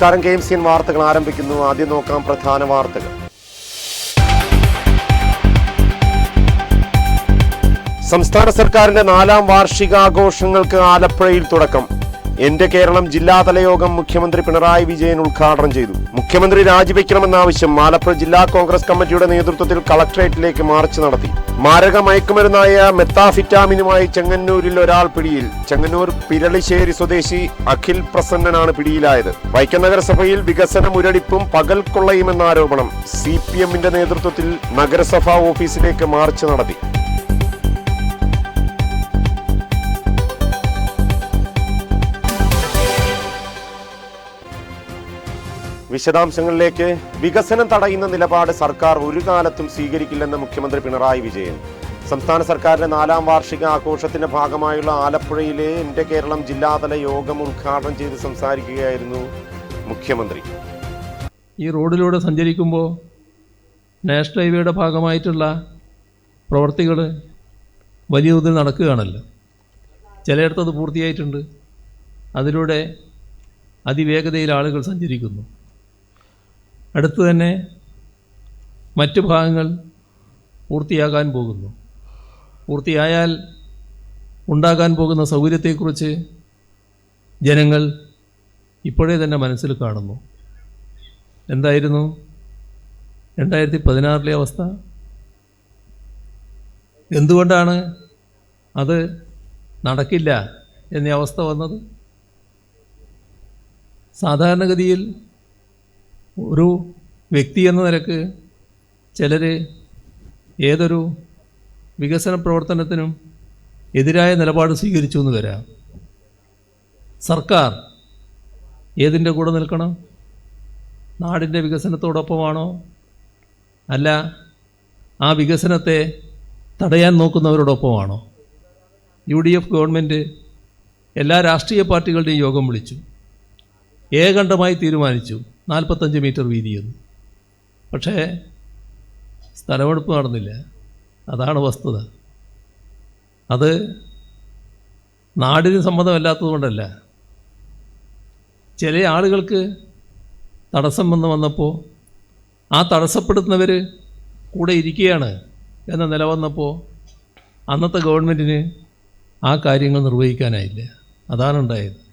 നമസ്കാരം. K M C N വാർത്തകൾ ആരംഭിക്കുന്നു. ആദ്യം നോക്കാം പ്രധാന വാർത്തകൾ. സംസ്ഥാന സർക്കാരിന്റെ നാലാം വാർഷികാഘോഷങ്ങൾക്ക് ആലപ്പുഴയിൽ തുടക്കം. എന്റെ കേരളം ജില്ലാതല യോഗം മുഖ്യമന്ത്രി പിണറായി വിജയൻ ഉദ്ഘാടനം ചെയ്തു. മുഖ്യമന്ത്രി രാജിവെക്കണമെന്നാവശ്യം ആലപ്പുഴ ജില്ലാ കോൺഗ്രസ് കമ്മിറ്റിയുടെ നേതൃത്വത്തിൽ കളക്ടറേറ്റിലേക്ക് മാർച്ച് നടത്തി. മാരക മയക്കുമരുന്നായ മെത്താഫിറ്റാമിനുമായി ചെങ്ങന്നൂരിൽ ഒരാൾ പിടിയിൽ. ചെങ്ങന്നൂർ പിരളിശ്ശേരി സ്വദേശി അഖിൽ പ്രസന്നനാണ് പിടിയിലായത്. വൈക്കം നഗരസഭയിൽ വികസന മുരടിപ്പും പകൽ കൊള്ളയുമെന്ന ആരോപണം സി പി എമ്മിന്റെ നേതൃത്വത്തിൽ നഗരസഭാ ഓഫീസിലേക്ക് മാർച്ച് നടത്തി. വിശദാംശങ്ങളിലേക്ക് വികസനം തടയുന്ന നിലപാട് സർക്കാർ ഒരു കാലത്തും സ്വീകരിക്കില്ലെന്ന് മുഖ്യമന്ത്രി പിണറായി വിജയൻ. സംസ്ഥാന സർക്കാരിന്റെ നാലാം വാർഷിക ആഘോഷത്തിന്റെ ഭാഗമായുള്ള ആലപ്പുഴയിലെ എന്റെ കേരളം ജില്ലാതല യോഗം ഉദ്ഘാടനം ചെയ്ത് സംസാരിക്കുകയായിരുന്നു മുഖ്യമന്ത്രി. ഈ റോഡിലൂടെ സഞ്ചരിക്കുമ്പോൾ നാഷണൽ ഹൈവേയുടെ ഭാഗമായിട്ടുള്ള പ്രവർത്തികൾ വലിയ തോതിൽ നടക്കുകയാണല്ലോ. ചിലയിടത്ത് അത് പൂർത്തിയായിട്ടുണ്ട്. അതിലൂടെ അതിവേഗതയിൽ ആളുകൾ സഞ്ചരിക്കുന്നു. അടുത്ത് തന്നെ മറ്റ് ഭാഗങ്ങൾ പൂർത്തിയാകാൻ പോകുന്നു. പൂർത്തിയായാൽ ഉണ്ടാകാൻ പോകുന്ന സൗകര്യത്തെക്കുറിച്ച് ജനങ്ങൾ ഇപ്പോഴേ തന്നെ മനസ്സിൽ കാണുന്നു. എന്തായിരുന്നു? രണ്ടായിരത്തി പതിനാറിലെ അവസ്ഥ? എന്തുകൊണ്ടാണ് അത് നടക്കില്ല എന്നീ അവസ്ഥ വന്നത്? സാധാരണഗതിയിൽ ഒരു വ്യക്തി എന്ന നിലയ്ക്ക് ചിലർ ഏതൊരു വികസന പ്രവർത്തനത്തിനും എതിരായ നിലപാട് സ്വീകരിച്ചു എന്ന് വരാം. സർക്കാർ ഏതിന്റെ കൂടെ നിൽക്കണം? നാടിന്റെ വികസനത്തോടൊപ്പമാണോ? അല്ല ആ വികസനത്തെ തടയാൻ നോക്കുന്നവരോടൊപ്പമാണോ? യു ഡി എഫ് ഗവൺമെന്റ് എല്ലാ രാഷ്ട്രീയ പാർട്ടികളുടെയും യോഗം വിളിച്ചു. ഏകണ്ഠമായി തീരുമാനിച്ചു. നാൽപ്പത്തഞ്ച് മീറ്റർ വീതിയെന്ന് പക്ഷേ സ്ഥലമെടുപ്പ് നടന്നില്ല. അതാണ് വസ്തുത. അത് നാടിന് സമ്മതമല്ലാത്തതുകൊണ്ടല്ല ചില ആളുകൾക്ക് തടസ്സം വന്ന് വന്നപ്പോൾ ആ തടസ്സപ്പെടുത്തുന്നവർ കൂടെ ഇരിക്കുകയാണ് എന്ന നില വന്നപ്പോൾ അന്നത്തെ ഗവൺമെന്റിന് ആ കാര്യങ്ങൾ നിർവഹിക്കാനായില്ല. അതാണ് ഉണ്ടായത്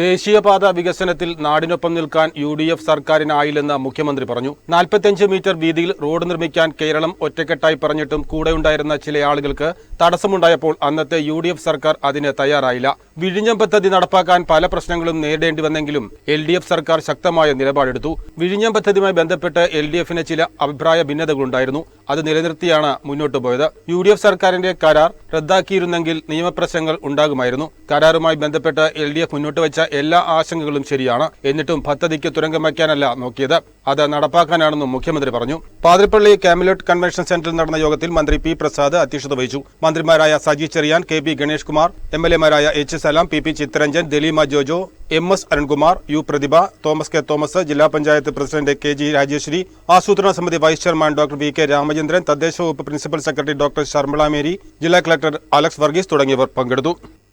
ദേശീയപാത വികസനത്തിൽ നാടിനൊപ്പം നിൽക്കാൻ യു ഡി എഫ് സർക്കാരിനായില്ലെന്ന് മുഖ്യമന്ത്രി പറഞ്ഞു. നാൽപ്പത്തിയഞ്ച് മീറ്റർ വീതിയിൽ റോഡ് നിർമ്മിക്കാൻ കേരളം ഒറ്റക്കെട്ടായി പറഞ്ഞിട്ടും കൂടെയുണ്ടായിരുന്ന ചില ആളുകൾക്ക് തടസ്സമുണ്ടായപ്പോൾ അന്നത്തെ യു ഡി എഫ് സർക്കാർ അതിന് തയ്യാറായില്ല. വിഴിഞ്ഞം പദ്ധതി നടപ്പാക്കാൻ പല പ്രശ്നങ്ങളും നേരിടേണ്ടി വന്നെങ്കിലും എൽ ഡി എഫ് സർക്കാർ ശക്തമായ നിലപാടെടുത്തു. വിഴിഞ്ഞം പദ്ധതിയുമായി ബന്ധപ്പെട്ട് എൽ ഡി എഫിന് ചില അഭിപ്രായ ഭിന്നതകളുണ്ടായിരുന്നു. അത് നിലനിർത്തിയാണ് മുന്നോട്ട് പോയത്. യു ഡി എഫ് സർക്കാരിന്റെ കരാർ റദ്ദാക്കിയിരുന്നെങ്കിൽ നിയമപ്രശ്നങ്ങൾ ഉണ്ടാകുമായിരുന്നു. കരാറുമായി ബന്ധപ്പെട്ട് എൽ ഡി എഫ് മുന്നോട്ട് വെച്ച എല്ലാ ആശങ്കകളും ശരിയാണ്. എന്നിട്ടും പദ്ധതിക്ക് തുരങ്കം വയ്ക്കാനല്ല നോക്കിയത്. അത് നടപ്പാക്കാനാണെന്നും മുഖ്യമന്ത്രി പറഞ്ഞു. പാതിരപ്പള്ളി കാമിലോട്ട് കൺവെൻഷൻ സെന്ററിൽ നടന്ന യോഗത്തിൽ മന്ത്രി പി പ്രസാദ് അധ്യക്ഷത വഹിച്ചു. മന്ത്രിമാരായ Saji Cheriyan K P Ganesh Kumar M L എമാരായ H Salam P P Chitharanjan Dalima Jojo M S Arunkumar U Prathibha Thomas K Thomas ജില്ലാ panchayat president K G Rajeshwari ആസൂത്രണ സമിതി vice chairman doctor V K Ramachandran തദ്ദേശ വകുപ്പ് principal secretary doctor ശർമ്മളാമേരി Mary ജില്ലാ collector Alex Varghese തുടങ്ങിയവർ പങ്കെടുത്തു.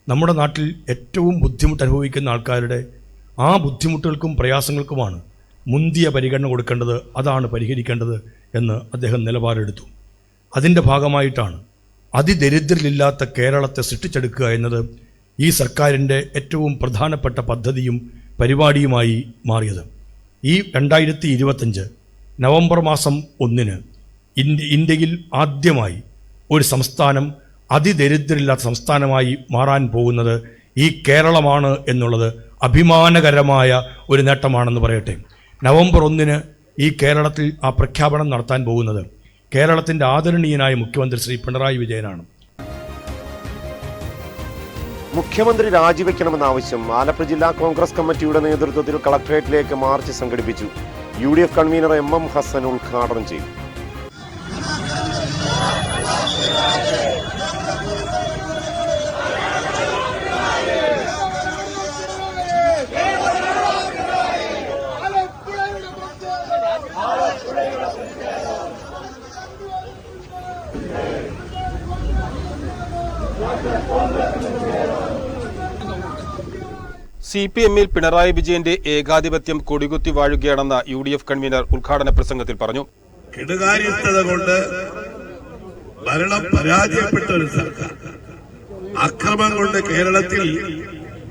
നമ്മുടെ നാട്ടിൽ ഏറ്റവും ബുദ്ധിമുട്ട് അനുഭവിക്കുന്ന ആൾക്കാരുടെ ആ ബുദ്ധിമുട്ടുകൾക്കും പ്രയാസങ്ങൾക്കുമാണ് മുന്തിയ പരിഗണന കൊടുക്കേണ്ടത് അതാണ് പരിഹരിക്കേണ്ടത് എന്ന് അദ്ദേഹം നിലപാടെടുത്തു. അതിന്റെ ഭാഗമായിട്ടാണ് അതിദരിദ്രരില്ലാത്ത കേരളത്തെ സൃഷ്ടിച്ചെടുക്കുക എന്നത് ഈ സർക്കാരിന്റെ ഏറ്റവും പ്രധാനപ്പെട്ട പദ്ധതിയും പരിപാടിയുമായി മാറിയത്. ഈ രണ്ടായിരത്തി ഇരുപത്തഞ്ച് നവംബർ മാസം ഒന്നിന് ഇന്ത്യ ഇന്ത്യയിൽ ആദ്യമായി ഒരു സംസ്ഥാനം അതിദരിദ്രരില്ലാത്ത സംസ്ഥാനമായി മാറാൻ പോകുന്നത് ഈ കേരളമാണ് എന്നുള്ളത് അഭിമാനകരമായ ഒരു നേട്ടമാണെന്ന് പറയട്ടെ. നവംബർ ഒന്നിന് ഈ കേരളത്തിൽ ആ പ്രഖ്യാപനം നടത്താൻ പോകുന്നത് കേരളത്തിന്റെ ആദരണീയനായ മുഖ്യമന്ത്രി ശ്രീ പിണറായി വിജയനാണ്. മുഖ്യമന്ത്രി രാജിവെക്കണമെന്ന ആവശ്യം ആലപ്പുഴ ജില്ലാ കോൺഗ്രസ് കമ്മിറ്റിയുടെ നേതൃത്വത്തിൽ കളക്ടറേറ്റിലേക്ക് മാർച്ച് സംഘടിപ്പിച്ചു. U D F convener M M Hassan ഉദ്ഘാടനം ചെയ്തു. സി പി എമ്മിൽ പിണറായി വിജയന്റെ ഏകാധിപത്യം കൊടികുത്തി വാഴുകയാണെന്ന് യു ഡി എഫ് കൺവീനർ ഉദ്ഘാടന പ്രസംഗത്തിൽ പറഞ്ഞു. കെടുകാര്യസ്ഥത കൊണ്ട് ഭരണം പരാജയപ്പെട്ട ഒരു സർക്കാർ. അക്രമം കൊണ്ട് കേരളത്തിൽ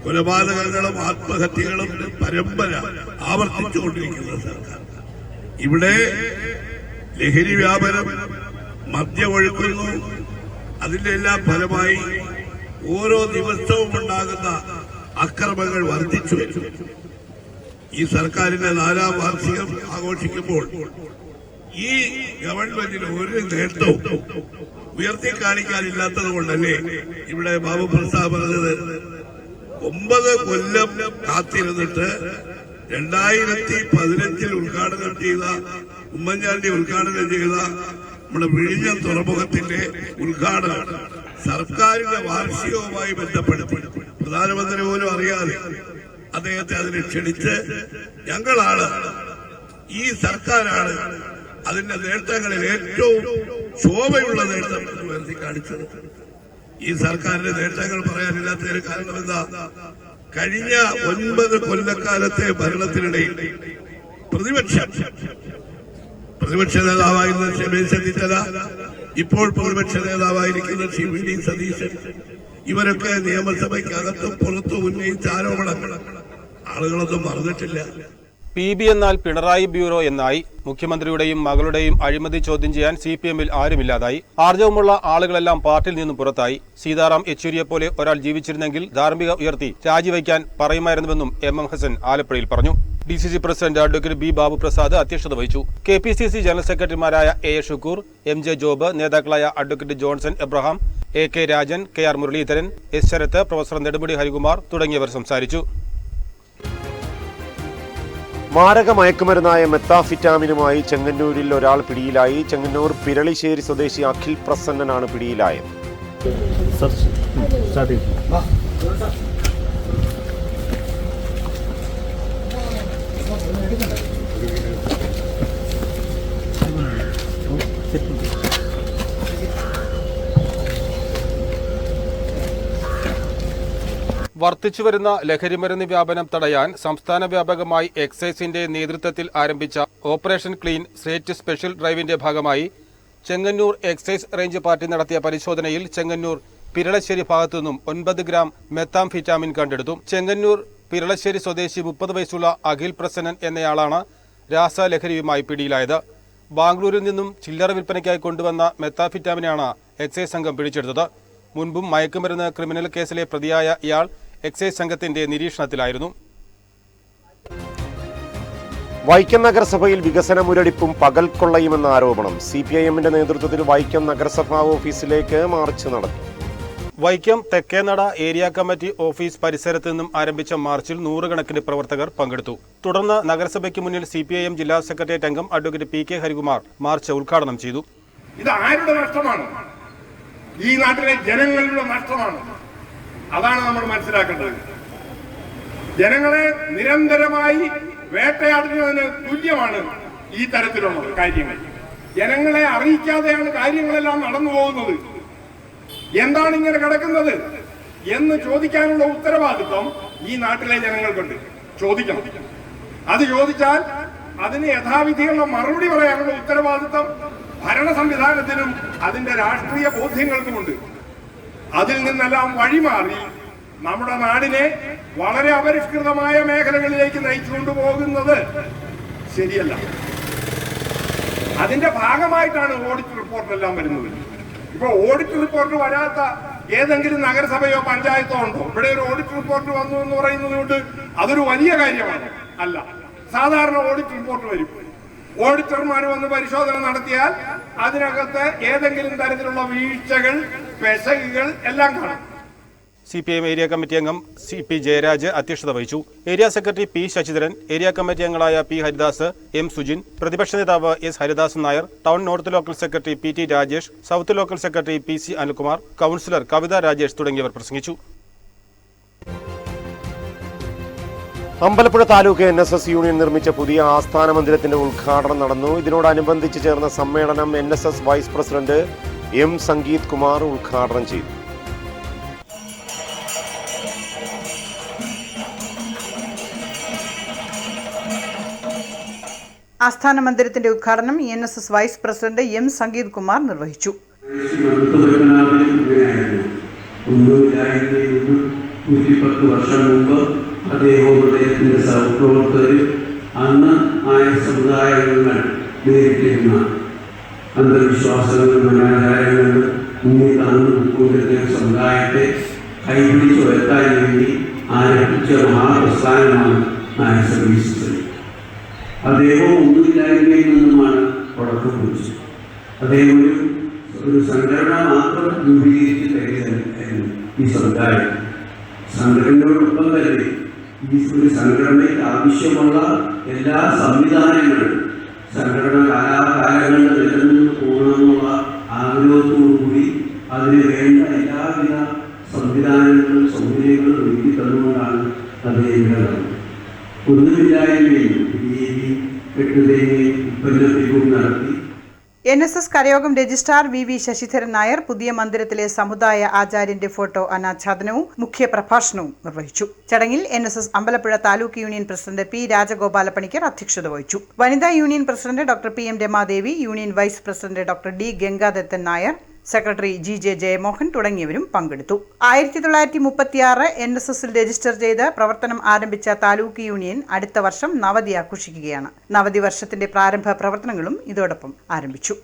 കൊലപാതകങ്ങളും ആത്മഹത്യകളും പരമ്പര ആവർത്തിച്ചുകൊണ്ടിരിക്കുന്ന സർക്കാർ. ഇവിടെ ലഹരി വ്യാപനം മദ്യം ഒഴുക്കുന്നു. അതിന്റെ എല്ലാം ഫലമായി ഓരോ ദിവസവും ഉണ്ടാകുന്ന അക്രമങ്ങൾ വർദ്ധിച്ചു. ഈ സർക്കാരിന്റെ നാലാം വാർഷികം ആഘോഷിക്കുമ്പോൾ ഈ ഗവൺമെന്റിന് ഒരു നേട്ടവും ഉയർത്തി കാണിക്കാനില്ലാത്തത് കൊണ്ടല്ലേ ഇവിടെ ബാബു പ്രസാദ് പറഞ്ഞത് ഒമ്പത് കൊല്ലം കാത്തിരുന്നിട്ട് രണ്ടായിരത്തി പതിനഞ്ചിൽ ഉദ്ഘാടനം ചെയ്ത ഉമ്മൻചാണ്ടി ഉദ്ഘാടനം ചെയ്ത നമ്മുടെ വിഴിഞ്ഞം തുറമുഖത്തിന്റെ ഉദ്ഘാടനം സർക്കാരിന്റെ വാർഷികവുമായി ബന്ധപ്പെടുത്തി പ്രധാനമന്ത്രി പോലും അറിയാതെ അദ്ദേഹത്തെ അതിന് ക്ഷണിച്ച് ഞങ്ങളാണ് ഈ സർക്കാരാണ് അതിന്റെ നേട്ടങ്ങളിൽ ഏറ്റവും ശോഭയുള്ള നേട്ടം എന്ന് ഉയർത്തി കാണിച്ചത്. ഈ സർക്കാരിന്റെ നേട്ടങ്ങൾ പറയാനില്ലാത്തതിന് കാരണം എന്താ? കഴിഞ്ഞ ഒൻപത് കൊല്ലക്കാലത്തെ ഭരണത്തിനിടയിൽ പ്രതിപക്ഷം പ്രതിപക്ഷ നേതാവായിരുന്ന രമേശ് ചെന്നിത്തല ഇപ്പോൾ പ്രതിപക്ഷ നേതാവായിരിക്കുന്ന ശ്രീ വി ഡി സതീശൻ ഇവരൊക്കെ നിയമസഭയ്ക്കകത്തും പുറത്തും ഉന്നയിച്ച ആരോപണങ്ങൾ ആളുകളൊന്നും മറന്നിട്ടില്ല. പി ബി എന്നാൽ പിണറായി ബ്യൂറോ എന്നായി മുഖ്യമന്ത്രിയുടെയും മകളുടെയും അഴിമതി ചോദ്യം ചെയ്യാൻ സി പി എമ്മിൽ ആരുമില്ലാതായി. ആർജവമുള്ള ആളുകളെല്ലാം പാർട്ടിയിൽ നിന്നും പുറത്തായി. സീതാറാം യെച്ചൂരിയെ പോലെ ഒരാൾ ജീവിച്ചിരുന്നെങ്കിൽ ധാർമ്മിക ഉയർത്തി രാജിവയ്ക്കാൻ പറയുമായിരുന്നുവെന്നും എം എം ഹസൻ ആലപ്പുഴയിൽ പറഞ്ഞു. D C C president advocate B Babu Prasad അധ്യക്ഷത വഹിച്ചു. K P C C general സെക്രട്ടറിമാരായ A A Shukkur M J Job നേതാക്കളായ advocate Johnson Abraham A K Rajan K R Muraleedharan S Sarath professor Nedumudi Harikumar തുടങ്ങിയവർ സംസാരിച്ചു. മാരക മയക്കുമരുന്നായ മെത്താഫിറ്റാമിനുമായി ചെങ്ങന്നൂരിൽ ഒരാൾ പിടിയിലായി. ചെങ്ങന്നൂർ പിരളിശ്ശേരി സ്വദേശി അഖിൽ പ്രസന്നനാണ് പിടിയിലായത്. സർ വരുന്ന ലഹരിമരുന്ന് വ്യാപനം തടയാൻ സംസ്ഥാന വ്യാപകമായി എക്സൈസിന്റെ നേതൃത്വത്തിൽ ആരംഭിച്ച ഓപ്പറേഷൻ ക്ലീൻ സ്റ്റേറ്റ് സ്പെഷ്യൽ ഡ്രൈവിന്റെ ഭാഗമായി ചെങ്ങന്നൂർ എക്സൈസ് റേഞ്ച് പാർട്ടി നടത്തിയ പരിശോധനയിൽ ചെങ്ങന്നൂർ പിരളശ്ശേരി ഭാഗത്തു നിന്നും ഒൻപത് ഗ്രാം മെത്താംഫിറ്റാമിൻ കണ്ടെടുത്തു. ചെങ്ങന്നൂർ പിരളശ്ശേരി സ്വദേശി മുപ്പത് വയസ്സുള്ള അഖിൽ പ്രസന്നൻ എന്നയാളാണ് രാസലഹരിയുമായി പിടിയിലായത്. ബാംഗ്ലൂരിൽ നിന്നും ചില്ലറ വിൽപ്പനയ്ക്കായി കൊണ്ടുവന്ന മെത്താഫിറ്റാമിനാണ് എക്സൈസ് സംഘം പിടിച്ചെടുത്തത്. മുൻപും മയക്കുമരുന്ന് ക്രിമിനൽ കേസിലെ പ്രതിയായ ഇയാൾ എക്സൈസ് സംഘത്തിന്റെ നിരീക്ഷണത്തിലായിരുന്നു. വൈക്കം നഗരസഭയിൽ വികസന മുരടിപ്പും പകൽ കൊള്ളയുമെന്ന ആരോപണം സി പി ഐ എമ്മിന്റെ നേതൃത്വത്തിൽ വൈക്കം നഗരസഭാ ഓഫീസിലേക്ക് മാർച്ച് നടത്തി. Vaikom Thekkenada area committee office പരിസരത്ത് നിന്നും ആരംഭിച്ച മാർച്ചിൽ നൂറുകണക്കിന് പ്രവർത്തകർ പങ്കെടുത്തു. തുടർന്ന് നഗരസഭയ്ക്ക് മുന്നിൽ സി പി ഐ എം ജില്ലാ സെക്രട്ടേറിയറ്റ് അംഗം advocate P K Harikumar march ഉദ്ഘാടനം ചെയ്തു. ഇത് ആരുടെ നഷ്ടമാണ്? ഈ നാട്ടിലെ ജനങ്ങളുടെ നഷ്ടമാണ്. അതാണ് നമ്മൾ മനസ്സിലാക്കേണ്ടത്. ജനങ്ങളെ നിരന്തരമായി വേട്ടയാടുന്നതിന് തുല്യമാണ് ഈ തരത്തിലുള്ള കാര്യങ്ങൾ. ജനങ്ങളെ അറിയിക്കാതെയാണ് കാര്യങ്ങളെല്ലാം നടന്നു പോകുന്നത്. എന്താണ് ഇങ്ങനെ കിടക്കുന്നത്? എന്ന് ചോദിക്കാനുള്ള ഉത്തരവാദിത്വം ഈ നാട്ടിലെ ജനങ്ങൾക്കുണ്ട്. ചോദിക്കണം. അത് ചോദിച്ചാൽ അതിന് യഥാവിധിയുള്ള മറുപടി പറയാനുള്ള ഉത്തരവാദിത്വം ഭരണ സംവിധാനത്തിനും അതിന്റെ രാഷ്ട്രീയ ബോധ്യങ്ങൾക്കുമുണ്ട്. അതിൽ നിന്നെല്ലാം വഴിമാറി നമ്മുടെ നാടിനെ വളരെ അപരിഷ്കൃതമായ മേഖലകളിലേക്ക് നയിച്ചുകൊണ്ട് പോകുന്നത് ശരിയല്ല. അതിന്റെ ഭാഗമായിട്ടാണ് ഓഡിറ്റ് റിപ്പോർട്ടെല്ലാം വരുന്നത്. ഇപ്പൊ ഓഡിറ്റ് റിപ്പോർട്ട് വരാത്ത ഏതെങ്കിലും നഗരസഭയോ പഞ്ചായത്തോ ഉണ്ടോ? ഇവിടെ ഒരു ഓഡിറ്റ് റിപ്പോർട്ട് വന്നു എന്ന് പറയുന്നത് കൊണ്ട് അതൊരു വലിയ കാര്യമാണ്. അല്ല സാധാരണ ഓഡിറ്റ് റിപ്പോർട്ട് വരും. ഓഡിറ്റർമാർ വന്ന് പരിശോധന നടത്തിയാൽ അതിനകത്ത് ഏതെങ്കിലും തരത്തിലുള്ള വീഴ്ചകൾ പെശകുകൾ എല്ലാം കാണും. C P M area committee അംഗം സി പി ജയരാജ് അധ്യക്ഷത വഹിച്ചു. Area secretary P Sasidharan area committee അംഗങ്ങളായ പി ഹരിദാസ് എം സുജിൻ പ്രതിപക്ഷ നേതാവ് S Haridas Nair town north local secretary P T Rajesh south local secretary P C Anilkumar councillor Kavitha Rajesh തുടങ്ങിയവർ പ്രസംഗിച്ചു. Ambalappuzha taluk N S S union നിർമ്മിച്ച പുതിയ ആസ്ഥാന മന്ദിരത്തിന്റെ ഉദ്ഘാടനം നടന്നു. ഇതിനോടനുബന്ധിച്ച് ചേർന്ന സമ്മേളനം N S S vice president M Sangeeth Kumar ഉദ്ഘാടനം ചെയ്തു ആസ്ഥാന മന്ദിരത്തിന്റെ ഉദ്ഘാടനം N S S vice president M Sangeeth Kumar നിർവഹിച്ചു നൂറ്റിപ്പത്ത് വർഷം അന്ന് ആയ സമുദായങ്ങൾ നേരിട്ടിരുന്ന അന്ധവിശ്വാസങ്ങളും അനാചാരങ്ങളും മുന്നിൽ തന്നു സമുദായത്തെ കൈപിടിച്ച് വരുത്താൻ വേണ്ടി ആരംഭിച്ച മഹാപ്രസ്ഥാനമാണ് നായ സർവീസ് അദ്ദേഹം ഒന്നുമില്ലായ്മയിൽ നിന്നുമാണ് തുടക്കം കുറിച്ചത്. അദ്ദേഹം ഒരു ഒരു സംഘടന മാത്രം രൂപീകരിച്ച് കഴിയുന്നു ഈ സമുദായം. സംഘടനയോടൊപ്പം തന്നെ ഈ ഒരു സംഘടനയ്ക്ക് ആവശ്യമുള്ള എല്ലാ സംവിധാനങ്ങളും സംഘടന കാലാകാലങ്ങളിൽ നിലനിന്ന് പോകണമെന്നുള്ള ആഗ്രഹത്തോടുകൂടി അതിന് വേണ്ട എല്ലാവിധ സംവിധാനങ്ങളും സൗകര്യങ്ങളും ഒരുക്കി തന്നുകൊണ്ടാണ് അദ്ദേഹം ഒന്നുമില്ലായ്മയും ബി ജെ ഈ കെട്ടുതേങ്ങയും ഉൽപ്പന്നത്തിലും നടത്തി N S S കരയോഗം registrar V V Sasidharan Nair പുതിയ മന്ദിരത്തിലെ സമുദായ ആചാര്യന്റെ ഫോട്ടോ അനാച്ഛാദനവും മുഖ്യ പ്രഭാഷണവും നിർവഹിച്ചു. ചടങ്ങിൽ N S S Ambalappuzha taluk union president P Rajagopalappanikkar അധ്യക്ഷത വഹിച്ചു. വനിതാ union president doctor P M Ramadevi union vice president doctor D Gangadathan Nair secretary G J Jayamohan തുടങ്ങിയവരും പങ്കെടുത്തു. ആയിരത്തി തൊള്ളായിരത്തി മുപ്പത്തിയാറ് എൻ എസ് എസിൽ രജിസ്റ്റർ ചെയ്ത് പ്രവർത്തനം ആരംഭിച്ച താലൂക്ക് യൂണിയൻ അടുത്ത വർഷം നവതി ആഘോഷിക്കുകയാണ്. നവതി വർഷത്തിന്റെ പ്രാരംഭ പ്രവർത്തനങ്ങളും ഇതോടൊപ്പം ആരംഭിച്ചു.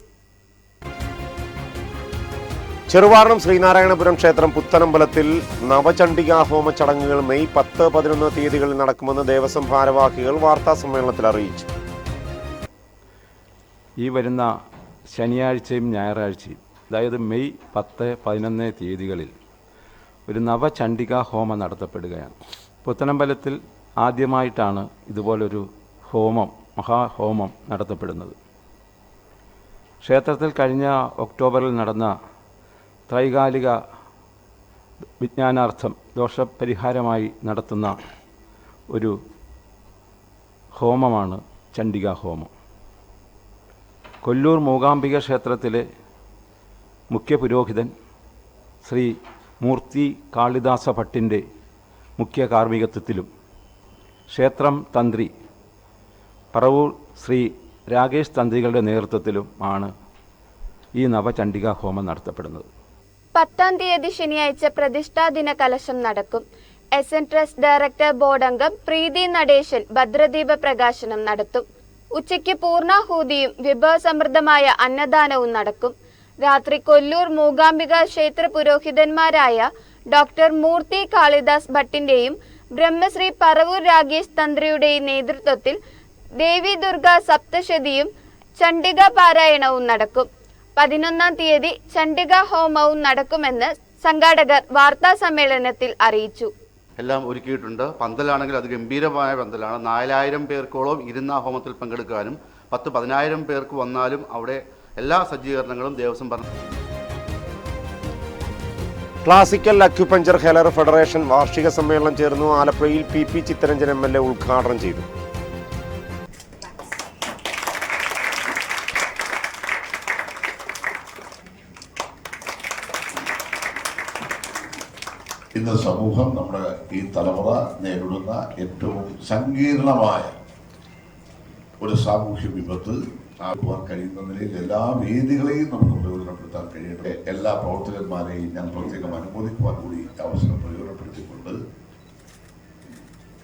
ചെറുവാർണം ശ്രീനാരായണപുരം ക്ഷേത്രം പുത്തനമ്പലത്തിൽ നവചണ്ഡികാ ഹോമ ചടങ്ങുകൾ മെയ് പത്ത് പതിനൊന്ന് തീയതികളിൽ നടക്കുമെന്ന് ദേവസ്വം ഭാരവാഹികൾ വാർത്താ സമ്മേളനത്തിൽ അറിയിച്ചു. ഈ വരുന്ന ശനിയാഴ്ചയും ഞായറാഴ്ചയും അതായത് മെയ് പത്ത് പതിനൊന്ന് തീയതികളിൽ ഒരു നവചണ്ഡിക ഹോമം നടത്തപ്പെടുകയാണ്. പുത്തനമ്പലത്തിൽ ആദ്യമായിട്ടാണ് ഇതുപോലൊരു ഹോമം മഹാഹോമം നടത്തപ്പെടുന്നത്. ക്ഷേത്രത്തിൽ കഴിഞ്ഞ ഒക്ടോബറിൽ നടന്ന ത്രൈകാലിക വിജ്ഞാനാർത്ഥം ദോഷപരിഹാരമായി നടത്തുന്ന ഒരു ഹോമമാണ് ചണ്ഡിക ഹോമം. കൊല്ലൂർ മൂകാംബിക ക്ഷേത്രത്തിലെ മുഖ്യ പുരോഹിതൻ ശ്രീ മൂർത്തി കാളിദാസ ഭട്ടിന്റെ മുഖ്യ കാർമ്മികത്വത്തിലും ക്ഷേത്രം തന്ത്രി പറവൂർ ശ്രീ രാകേഷ് തന്ത്രികളുടെ നേതൃത്വത്തിലും ആണ് ഈ നവചണ്ഡിക ഹോമം നടത്തപ്പെടുന്നത്. പത്താം തീയതി ശനിയാഴ്ച പ്രതിഷ്ഠാദിന കലശം നടക്കും. S N trust director board അംഗം പ്രീതി നടേശൻ ഭദ്രദീപ പ്രകാശനം നടത്തും. ഉച്ചയ്ക്ക് പൂർണാഹൂതിയും വിഭവസമൃദ്ധമായ അന്നദാനവും നടക്കും. രാത്രി കൊല്ലൂർ മൂകാംബിക ക്ഷേത്ര പുരോഹിതന്മാരായ ഡോക്ടർ മൂർത്തി കാളിദാസ് ഭട്ടിന്റെയും ബ്രഹ്മശ്രീ പറവൂർ രാഗേഷ് തന്ത്രിയുടെയും നേതൃത്വത്തിൽ ദേവി ദുർഗ സപ്തശതിയും ചണ്ഡിക പാരായണവും നടക്കും. പതിനൊന്നാം തീയതി ചണ്ഡിക ഹോമവും നടക്കുമെന്ന് സംഘാടകർ വാർത്താ സമ്മേളനത്തിൽ അറിയിച്ചു. എല്ലാം ഒരുക്കിയിട്ടുണ്ട്. പന്തലാണെങ്കിൽ അത് ഗംഭീരമായ പന്തലാണ്. നാലായിരം പേർക്കോളം ഇരുന്ന ഹോമത്തിൽ പങ്കെടുക്കാനും പത്ത് പതിനായിരം പേർക്ക് വന്നാലും അവിടെ എല്ലാ സജ്ജീകരണങ്ങളും ദേവസ്വം പറഞ്ഞു. ക്ലാസിക്കൽ അക്യുപഞ്ചർ ഹെലർ ഫെഡറേഷൻ വാർഷിക സമ്മേളനം ചേർന്നു ആലപ്പുഴയിൽ P P Chitharanjan M L A ഉദ്ഘാടനം ചെയ്തു. ഇന്ന് സമൂഹം നമ്മുടെ ഈ തലമുറ നേരിടുന്ന ഏറ്റവും സങ്കീർണമായ ഒരു സാമൂഹ്യ വിപത്ത് ആക്കുവാൻ കഴിയുന്ന നിലയിൽ എല്ലാ വേദികളെയും നമുക്ക് പ്രയോജനപ്പെടുത്താൻ കഴിയട്ടെ. എല്ലാ പ്രവർത്തകന്മാരെയും ഞാൻ പ്രത്യേകം അനുമോദിക്കുവാൻ കൂടി അവസരം പ്രയോജനപ്പെടുത്തിക്കൊണ്ട്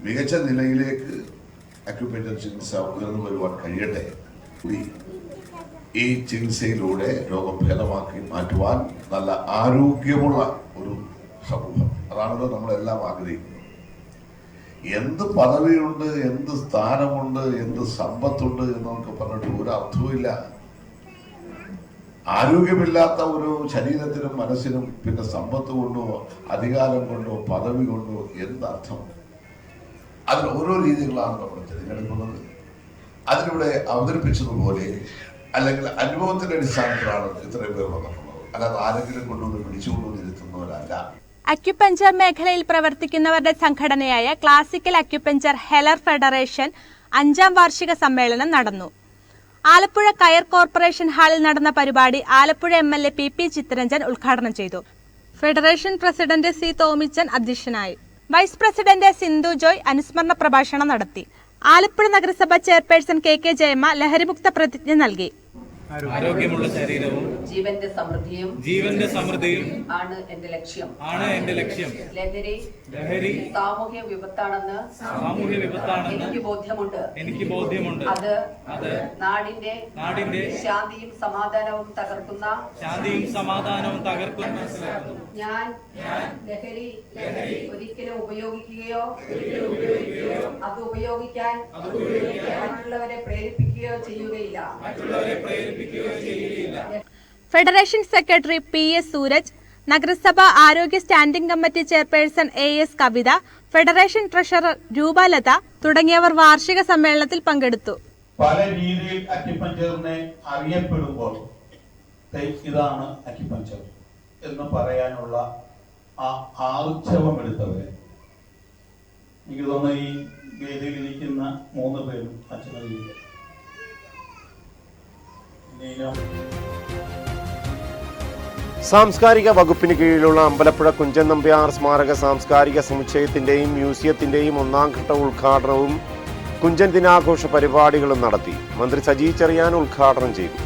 മികച്ച നിലയിലേക്ക് അക്യുപേറ്റർ ചികിത്സ ഉയർന്നു വരുവാൻ കഴിയട്ടെ. ഈ ചികിത്സയിലൂടെ രോഗം ഭേദമാക്കി മാറ്റുവാൻ നല്ല ആരോഗ്യമുള്ള ഒരു സമൂഹം. അതാണല്ലോ നമ്മളെല്ലാം ആഗ്രഹിക്കുന്നത്. എന്ത് പദവിയുണ്ട് എന്ത് സ്ഥാനമുണ്ട് എന്ത് സമ്പത്തുണ്ട് എന്നൊക്കെ പറഞ്ഞിട്ട് ഒരു അർത്ഥവുമില്ല ആരോഗ്യമില്ലാത്ത ഒരു ശരീരത്തിനും മനസ്സിനും പിന്നെ സമ്പത്ത് കൊണ്ടോ അധികാരം കൊണ്ടോ പദവി കൊണ്ടോ എന്തർത്ഥം? അതിൽ ഓരോ രീതികളാണ് നമ്മൾ തിരഞ്ഞെടുക്കുന്നത് അതിലൂടെ അവതരിപ്പിച്ചതുപോലെ അല്ലെങ്കിൽ അനുഭവത്തിന്റെ അടിസ്ഥാനത്തിലാണ് ഇത്രയും പേർ വന്നിട്ടുള്ളത്. അല്ലാതെ ആരെങ്കിലും കൊണ്ടുവന്ന് പിടിച്ചുകൊണ്ടുവന്ന് ഇരുത്തുന്നവരല്ല അക്യുപഞ്ചർ മേഖലയിൽ പ്രവർത്തിക്കുന്നവരുടെ സംഘടനയായ ക്ലാസിക്കൽ അക്യുപഞ്ചർ ഹെലർ ഫെഡറേഷൻ അഞ്ചാം വാർഷിക സമ്മേളനം നടന്നു. ആലപ്പുഴ കയർ കോർപ്പറേഷൻ ഹാളിൽ നടന്ന പരിപാടി Alappuzha M L A P P Chitharanjan ഉദ്ഘാടനം ചെയ്തു. ഫെഡറേഷൻ പ്രസിഡന്റ് സി തോമിച്ചൻ അധ്യക്ഷനായി. വൈസ് പ്രസിഡന്റ് സിന്ധു ജോയ് അനുസ്മരണ പ്രഭാഷണം നടത്തി. ആലപ്പുഴ നഗരസഭ ചെയർപേഴ്സൺ കെ കെ ജയമ്മ ലഹരിമുക്ത പ്രതിജ്ഞ നൽകി. ആരോഗ്യമുള്ള ശരീരവും ജീവന്റെ സമൃദ്ധിയും ജീവന്റെ സമൃദ്ധിയും ആണ് എന്റെ ലക്ഷ്യം. ആണ് എന്റെ ലക്ഷ്യം. ലഹരി ലഹരി സാമൂഹ്യ വിപത്താണെന്ന് സാമൂഹ്യ വിപത്താണെന്ന് എനിക്ക് ബോധ്യമുണ്ട്. എനിക്ക് ബോധ്യമുണ്ട്. അത് അത് നാടിന്റെ നാടിന്റെ ശാന്തിയും സമാധാനവും തകർക്കുന്ന ശാന്തിയും സമാധാനവും തകർക്കുന്ന ഞാൻ ലഹരി ഒരിക്കലും ഉപയോഗിക്കുകയോ അത് ഉപയോഗിക്കാൻ മറ്റുള്ളവരെ പ്രേരിപ്പിക്കുകയോ ചെയ്യുകയില്ല. Federation secretary P S Sooraj നഗരസഭ ആരോഗ്യ standing committee chairperson A S Kavitha federation treasurer Roopalatha തുടങ്ങിയവർ വാർഷിക സമ്മേളനത്തിൽ പങ്കെടുത്തു. പല രീതിയിൽ അക്യുപഞ്ചറിനെ അറിയപ്പെടുമ്പോൾ ഇതാണ് അക്യുപഞ്ചർ എന്ന് പറയാനുള്ള ആ ആർജവമെടുത്തവരെ എനിക്ക് തോന്നുന്നു ഈ വേദിയിൽ ഇരിക്കുന്ന മൂന്ന് പേരും നീലം സാംസ്കാരിക വകുപ്പിന് കീഴിലുള്ള അമ്പലപ്പുഴ കുഞ്ചൻ നമ്പ്യാർ സ്മാരക സാംസ്കാരിക സമുച്ചയത്തിന്റെയും മ്യൂസിയത്തിന്റെയും ഒന്നാം ഘട്ട ഉദ്ഘാടനവും കുഞ്ചൻ ദിനാഘോഷ പരിപാടികളും നടത്തി. മന്ത്രി സജി ചെറിയാൻ ഉദ്ഘാടനം ചെയ്തു.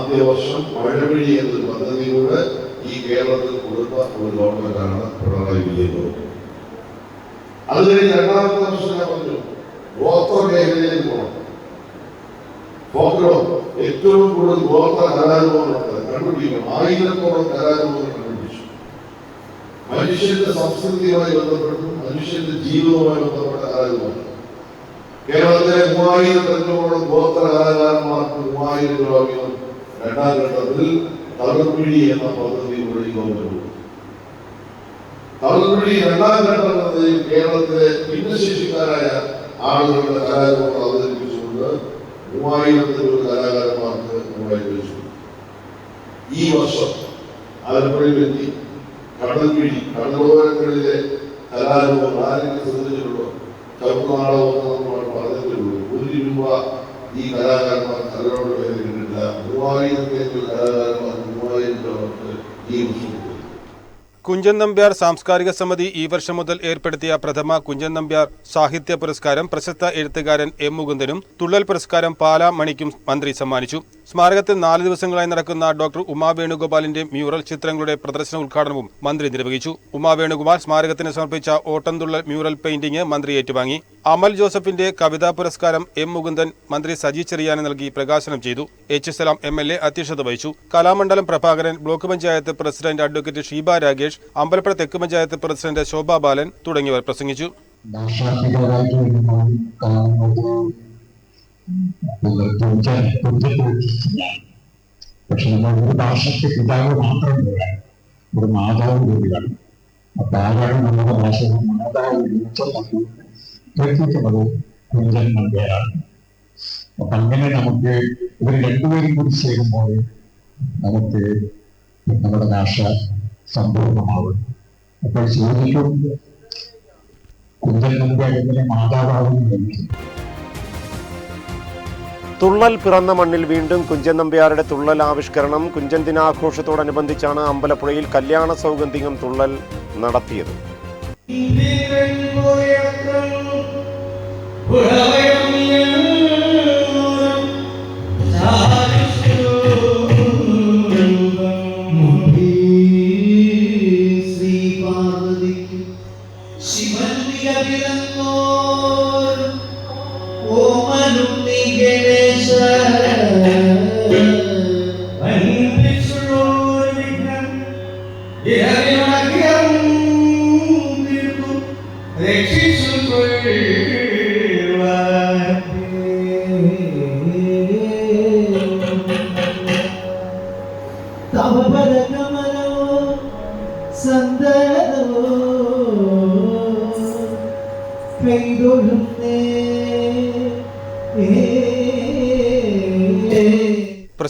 ആദ്യ വർഷം മഴവഴി എന്നൊരു പദ്ധതിയിലൂടെ ഈ കേരളത്തിൽ കൊടുത്ത ഒരു ഗവൺമെന്റാണ് പിണറായി വിജയൻ. ഗവൺമെന്റ് അത് കഴിഞ്ഞ് രണ്ടാമത്തെ വർഷം ഞാൻ പറഞ്ഞു ഗോത്ര മേഖലയിലേക്ക് പോകണം. ഫോക്കലോ ഏറ്റവും കൂടുതൽ ഗോത്ര കലാരൂപങ്ങളുണ്ട്. കണ്ടുപിടിക്കണം. ആയിരത്തോളം കലാരൂപങ്ങൾ കണ്ടുപിടിച്ചു. മനുഷ്യന്റെ സംസ്കൃതിയുമായി ബന്ധപ്പെട്ടും മനുഷ്യന്റെ ജീവിതവുമായി ബന്ധപ്പെട്ട കലാരൂപങ്ങൾ. കേരളത്തിലെ മൂവായിരം അഞ്ഞൂറോളം ഗോത്ര കലാകാരന്മാർക്ക് മൂവായിരം രൂപ വീതം രണ്ടാം ഘട്ടത്തിൽ തകർപ്പിഴി എന്ന പദ്ധതി കൂടി കൊടുത്തു. തകർപ്പിഴി രണ്ടാം ഘട്ടം കേരളത്തിലെ ഭിന്നശേഷിക്കാരായ ആളുകളുടെ കലാരൂപങ്ങൾ അവതരിപ്പിച്ചുകൊണ്ട് മൂവായിരത്തിലുള്ള കലാകാരന്മാർക്ക് മൂവായിരം വെച്ചു ഈ വർഷം ആലപ്പുഴയിലെത്തി കടൽപ്പിഴി കടലോരങ്ങളിലെ കലാരൂപങ്ങൾ ആരെങ്കിലും ശ്രദ്ധിച്ചിട്ടുണ്ടോ? കറുപ്പ് നാടകമൊക്കെ നമ്മൾ പറഞ്ഞിട്ടുള്ളൂ. ഒരു രൂപ ഈ കലാകാരന്മാർ കലയോട് കുഞ്ചൻ നമ്പ്യാർ സാംസ്കാരിക സമിതി ഈ വർഷം മുതൽ ഏർപ്പെടുത്തിയ പ്രഥമ കുഞ്ചൻ നമ്പ്യാർ സാഹിത്യ പുരസ്കാരം പ്രശസ്ത എഴുത്തുകാരൻ എം മുകുന്ദനും തുള്ളൽ പുരസ്കാരം പാലാ മണിക്കും മന്ത്രി സമ്മാനിച്ചു. സ്മാരകത്തിൽ നാല് ദിവസങ്ങളായി നടക്കുന്ന ഡോക്ടർ ഉമാ വേണുഗോപാലിന്റെ മ്യൂറൽ ചിത്രങ്ങളുടെ പ്രദർശന ഉദ്ഘാടനവും മന്ത്രി നിർവഹിച്ചു. ഉമാ വേണുഗോപാൽ സ്മാരകത്തിന് സമർപ്പിച്ച ഓട്ടംതുള്ളൽ മ്യൂറൽ പെയിന്റിംഗ് മന്ത്രി ഏറ്റുവാങ്ങി. അമൽ ജോസഫിന്റെ കവിതാ പുരസ്കാരം എം മുകുന്ദൻ മന്ത്രി സജി ചെറിയാന് നൽകി പ്രകാശനം ചെയ്തു. H Salam M L A അധ്യക്ഷത വഹിച്ചു. Kalamandalam Prabhakaran block panchayat president advocate Sheeba Ragesh Ambalappuzha തെക്ക് പഞ്ചായത്ത് പ്രസിഡന്റ് ശോഭാ ബാലൻ തുടങ്ങിയവർ പ്രസംഗിച്ചു. പക്ഷെ നമ്മൾ ഒരു ഭാഷയ്ക്ക് പിതാവ് മാത്രമല്ല ഒരു മാതാവ് കൂടിയാണ്. അപ്പൊ ആരാണ് നമ്മുടെ ഭാഷ? മാതാവ് കേൾപ്പിക്കുന്നത് കുഞ്ചൻ നമ്പ്യാരാണ്. അപ്പൊ അങ്ങനെ നമുക്ക് ഇവർ രണ്ടുപേരും കൂടി ചേരുമ്പോൾ നമുക്ക് നമ്മുടെ ഭാഷ സമ്പൂർണമാവും. അപ്പോൾ ചോദിക്കും കുഞ്ചൻ നമ്പ്യാർ എങ്ങനെ മാതാവാകുന്നു എന്ന് തുള്ളൽ പിറന്ന മണ്ണിൽ വീണ്ടും കുഞ്ചൻ നമ്പ്യാരുടെ തുള്ളൽ ആവിഷ്കരണം കുഞ്ചൻ ദിനാഘോഷത്തോടനുബന്ധിച്ചാണ് അമ്പലപ്പുഴയിൽ കല്യാണ സൗഗന്ധികം തുള്ളൽ നടത്തിയത്.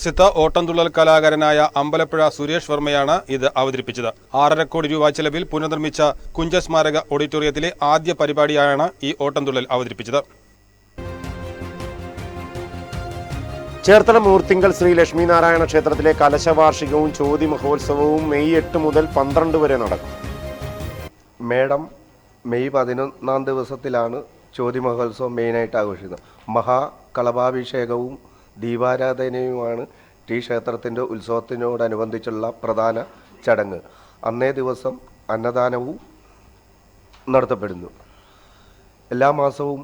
പ്രസിദ്ധ ഓട്ടംതുള്ളൽ കലാകാരനായ അമ്പലപ്പുഴ സുരേഷ് വർമ്മയാണ് ഇത് അവതരിപ്പിച്ചത്. ആറര കോടി രൂപ ചെലവിൽ പുനർനിർമ്മിച്ച കുഞ്ച സ്മാരക ഓഡിറ്റോറിയത്തിലെ ആദ്യ പരിപാടിയാണ് ഈ ഓട്ടംതുള്ളൽ അവതരിപ്പിച്ചത്. ചേർത്തല മൂർത്തിങ്കൽ ശ്രീ ലക്ഷ്മിനാരായണ ക്ഷേത്രത്തിലെ കലശവാർഷികവും ചോതി മഹോത്സവവും മെയ് എട്ട് മുതൽ പന്ത്രണ്ട് വരെ നടക്കും. മേഡം മെയ് പതിനൊന്നാം ദിവസത്തിലാണ് ചോതി മഹോത്സവം മെയിനായിട്ട് ആഘോഷിക്കുന്നത്. മഹാ മഹാകളഭാഭിഷേകവും ദീപാരാധനയുമാണ് ടി ക്ഷേത്രത്തിന്റെ ഉത്സവത്തിനോടനുബന്ധിച്ചുള്ള പ്രധാന ചടങ്ങ്. അന്നേ ദിവസം അന്നദാനവും നടത്തപ്പെടുന്നു. എല്ലാ മാസവും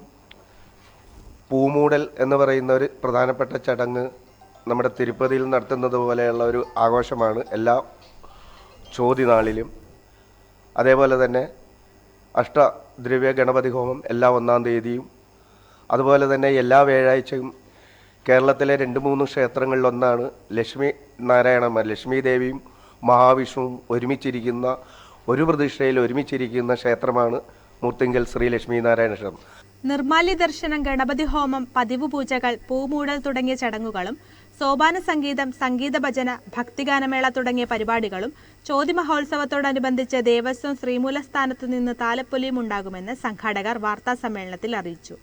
പൂമൂടൽ എന്ന് പറയുന്ന ഒരു പ്രധാനപ്പെട്ട ചടങ്ങ് നമ്മുടെ തിരുപ്പതിയിൽ നടത്തുന്നത് പോലെയുള്ള ഒരു ആഘോഷമാണ് എല്ലാ ചോതിനാളിലും. അതേപോലെ തന്നെ അഷ്ടദ്രവ്യ ഗണപതി ഹോമം എല്ലാ ഒന്നാം തീയതിയും. അതുപോലെ തന്നെ എല്ലാ വ്യാഴാഴ്ചയും കേരളത്തിലെ രണ്ട് മൂന്ന് ക്ഷേത്രങ്ങളിലൊന്നാണ് ലക്ഷ്മി നാരായണന്മാർ ലക്ഷ്മി ദേവിയും മഹാവിഷ്ണുവും ഒരുമിച്ചിരിക്കുന്ന ഒരു പ്രതിഷ്ഠയിൽ ഒരുമിച്ചിരിക്കുന്ന ക്ഷേത്രമാണ് മൂർത്തിങ്കൽ ശ്രീ ലക്ഷ്മി നാരായണ ക്ഷേത്രം. നിർമാല്യ ദർശനം ഗണപതി ഹോമം പതിവ് പൂജകൾ പൂമൂടൽ തുടങ്ങിയ ചടങ്ങുകളും സോപാന സംഗീതം സംഗീത ഭജന ഭക്തിഗാനമേള തുടങ്ങിയ പരിപാടികളും ചോദ്യ മഹോത്സവത്തോടനുബന്ധിച്ച് ദേവസ്വം ശ്രീമൂലസ്ഥാനത്ത് നിന്ന് താലപ്പൊലിയും ഉണ്ടാകുമെന്ന് സംഘാടകർ വാർത്താ സമ്മേളനത്തിൽ അറിയിച്ചു.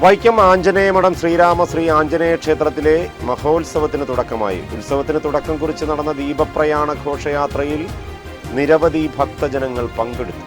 വൈക്കം ആഞ്ജനേയമഠം ശ്രീരാമ ശ്രീ ആഞ്ജനേയ ക്ഷേത്രത്തിലെ മഹോത്സവത്തിന് തുടക്കമായി. ഉത്സവത്തിന് തുടക്കം കുറിച്ച് നടന്ന ദീപപ്രയാണ ഘോഷയാത്രയിൽ നിരവധി ഭക്തജനങ്ങൾ പങ്കെടുത്തു.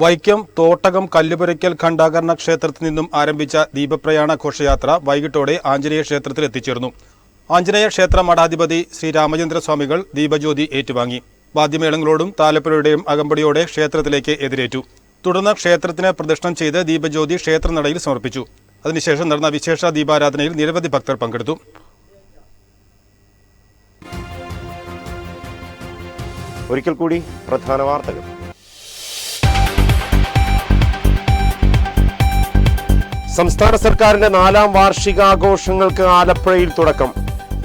വൈക്കം തോട്ടകം കല്ലുപുരയ്ക്കൽ ഖണ്ഡാകർണ ക്ഷേത്രത്തിൽ നിന്നും ആരംഭിച്ച ദീപപ്രയാണ ഘോഷയാത്ര വൈകിട്ടോടെ ആഞ്ജനേയ ക്ഷേത്രത്തിൽ എത്തിച്ചേർന്നു. ആഞ്ജനേയ ക്ഷേത്ര മഠാധിപതി ശ്രീ രാമചന്ദ്ര സ്വാമികൾ ദീപജ്യോതി ഏറ്റുവാങ്ങി. വാദ്യമേളങ്ങളോടും താലപ്പുഴയുടെയും അകമ്പടിയോടെ ക്ഷേത്രത്തിലേക്ക് എതിരേറ്റു. തുടർന്ന് ക്ഷേത്രത്തിന് പ്രദക്ഷിണം ചെയ്ത് ദീപജ്യോതി ക്ഷേത്രനടയിൽ സമർപ്പിച്ചു. അതിനുശേഷം നടന്ന വിശേഷ ദീപാരാധനയിൽ നിരവധി ഭക്തർ പങ്കെടുത്തു. ഒരിക്കൽ കൂടി പ്രധാന വാർത്തകൾ. സംസ്ഥാന സർക്കാരിന്റെ നാലാം വാർഷികാഘോഷങ്ങൾക്ക് ആലപ്പുഴയിൽ തുടക്കം.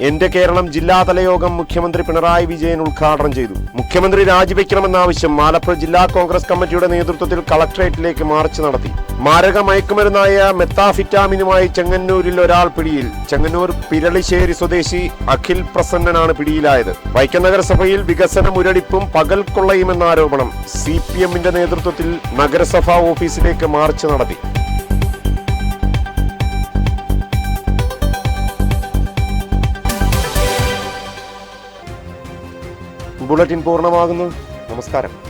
എന്റെ കേരളം ജില്ലാതല യോഗം മുഖ്യമന്ത്രി പിണറായി വിജയൻ ഉദ്ഘാടനം ചെയ്തു. മുഖ്യമന്ത്രി രാജിവെക്കണമെന്നാവശ്യം ആലപ്പുഴ ജില്ലാ കോൺഗ്രസ് കമ്മിറ്റിയുടെ നേതൃത്വത്തിൽ കളക്ടറേറ്റിലേക്ക് മാർച്ച് നടത്തി. മാരക മയക്കുമരുന്നായ മെത്താഫിറ്റാമിനുമായി ചെങ്ങന്നൂരിൽ ഒരാൾ പിടിയിൽ. ചെങ്ങന്നൂർ പിരളിശ്ശേരി സ്വദേശി അഖിൽ പ്രസന്നനാണ് പിടിയിലായത്. വൈക്കം നഗരസഭയിൽ വികസന മുരടിപ്പും പകൽ കൊള്ളയുമെന്ന ആരോപണം സി പി എമ്മിന്റെ നേതൃത്വത്തിൽ നഗരസഭാ ഓഫീസിലേക്ക് മാർച്ച് നടത്തി. ബുള്ളറ്റിൻ പൂർണമാകുന്നു. നമസ്കാരം.